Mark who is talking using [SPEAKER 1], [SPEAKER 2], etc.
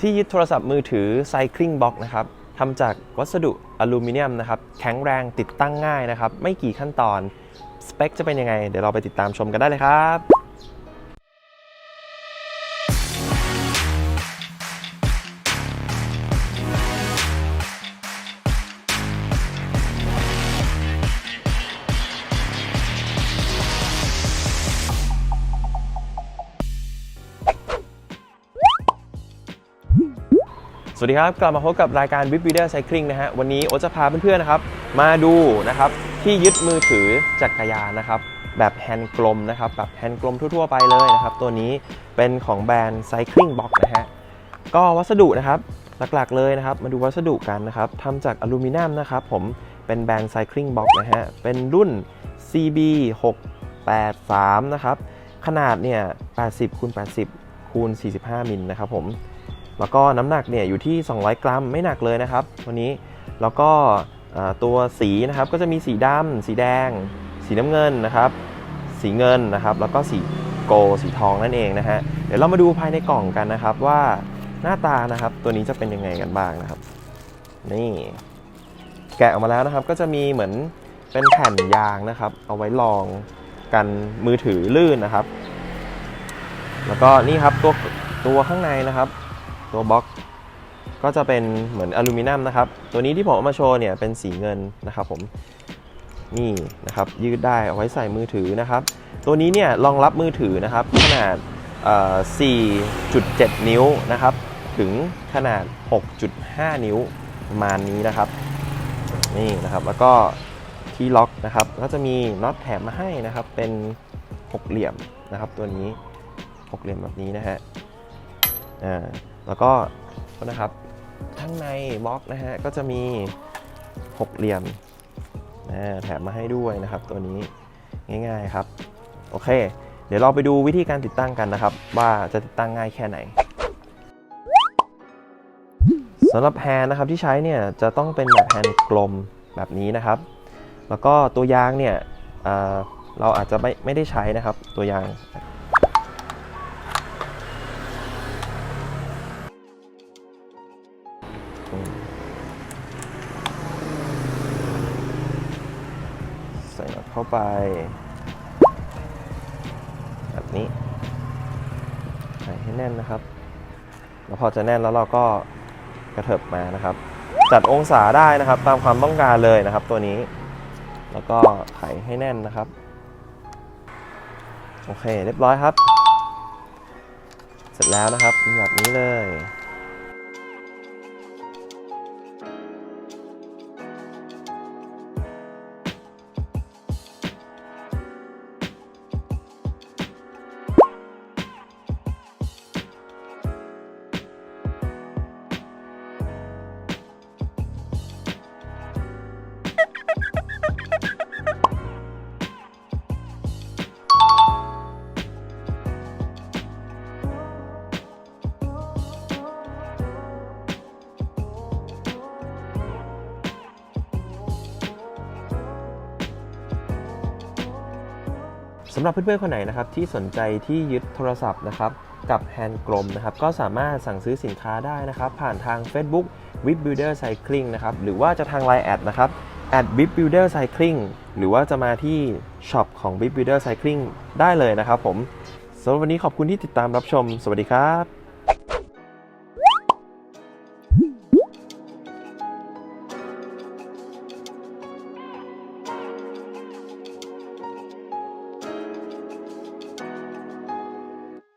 [SPEAKER 1] ที่ยึดโทรศัพท์มือถือ Cycling Box นะครับทำจากวัสดุอลูมิเนียมนะครับ แข็งแรงติดตั้งง่ายนะครับ ไม่กี่ขั้นตอน สเปคจะเป็นยังไง เดี๋ยวเราไปติดตามชมกันได้เลยครับ สวัสดีครับ กลับมาพบกับรายการ w i p b u i l d e r Cycling นะฮะวันนี้โอจะพาเพื่อนๆนะครับ มาดูนะครับที่ยึดมือถือจักรยานนะครับ แบบแฮนด์กลมนะครับแบบแฮนด์กลมทั่วๆไปเลยนะครับ ตัวนี้เป็นของแบรนด์ Cycling Box นะฮะก็วัสดุนะครับหลักๆเลยนะครับ มาดูวัสดุกันนะครับทำจากอลูมิเนียมนะครับ ผมเป็นแบรนด์ Cycling Box นะฮะเป็นรุ่น CB 683นะครับขนาดเนี่ย80คูณ80คูณ45มิลนะครับผม แล้วก็น้ำหนักเนี่ยอยู่ที่ 200 กรัมไม่หนักเลยนะครับวันนี้แล้วก็ตัวสีนะครับก็จะมีสีดำสีแดง สีน้ำเงินนะครับ สีเงินนะครับ แล้วก็สีโกลสีทองนั่นเองนะฮะเดี๋ยวเรามาดูภายในกล่องกันนะครับว่าหน้าตานะครับ ตัวนี้จะเป็นยังไงกันบ้างนะครับ นี่แกะออกมาแล้วนะครับ ก็จะมีเหมือนเป็นแผ่นยางนะครับ เอาไว้รองกันมือถือลื่นนะครับ แล้วก็นี่ครับตัวตัวข้างในนะครับ ตัวบล็อกก็จะเป็นเหมือนอลูมิเนียมนะครับ ตัวนี้ที่ผมเอามาโชว์เนี่ยเป็นสีเงินนะครับผมนี่นะครับยืดได้เอาไว้ใส่มือถือนะครับ ตัวนี้เนี่ยรองรับมือถือนะครับ ขนาดเอ่อ4.7 นิ้วนะครับ ถึงขนาด 6.5 นิ้วประมาณนี้นะครับ นี่นะครับแล้วก็ที่ล็อกนะครับ ก็จะมีน็อตแถมมาให้นะครับเป็นหกเหลี่ยมนะครับ ตัวนี้หกเหลี่ยมแบบนี้นะฮะ อ่าแล้วก็นะครับข้างในบล็อกนะฮะก็จะมีหกเหลี่ยมนะแถมมาให้ด้วยนะครับ ตัวนี้ง่ายๆครับ โอเค เดี๋ยวเราไปดูวิธีการติดตั้งกันนะครับ ว่าจะติดตั้งง่ายแค่ไหนสำหรับแฮนด์นะครับที่ใช้เนี่ยจะต้องเป็นแบบแฮนด์กลมแบบนี้นะครับ แล้วก็ตัวยางเนี่ยเเราอาจจะไม่ไม่ได้ใช้นะครับตัวยาง ใส่น็อตเข้าไป แบบนี้ ใส่ให้แน่นนะครับ แล้วพอจะแน่นแล้วเราก็กระเถิบมานะครับ จัดองศาได้นะครับ ตามความต้องการเลยนะครับ ตัวนี้ แล้วก็ไขให้แน่นนะครับ โอเค เรียบร้อยครับ เสร็จแล้วนะครับแบบนี้เลยำหรับเพื่อนๆคนไหนนะครับที่สนใจที่ยึดโทรศัพท์นะครับกับแฮนด์กลมนะครับก็สามารถสั่งซื้อสินค้าได้นะครับผ่านทาง Facebook w i b Builder Cycling นะครับหรือว่าจะทาง Line แอดนะครับ at w i b Builder Cycling หรือว่าจะมาที่ช็อปของ w i b Builder Cycling ได้เลยนะครับผมสำหรับวันนี้ขอบคุณที่ติดตามรับชม สวัสดีครับ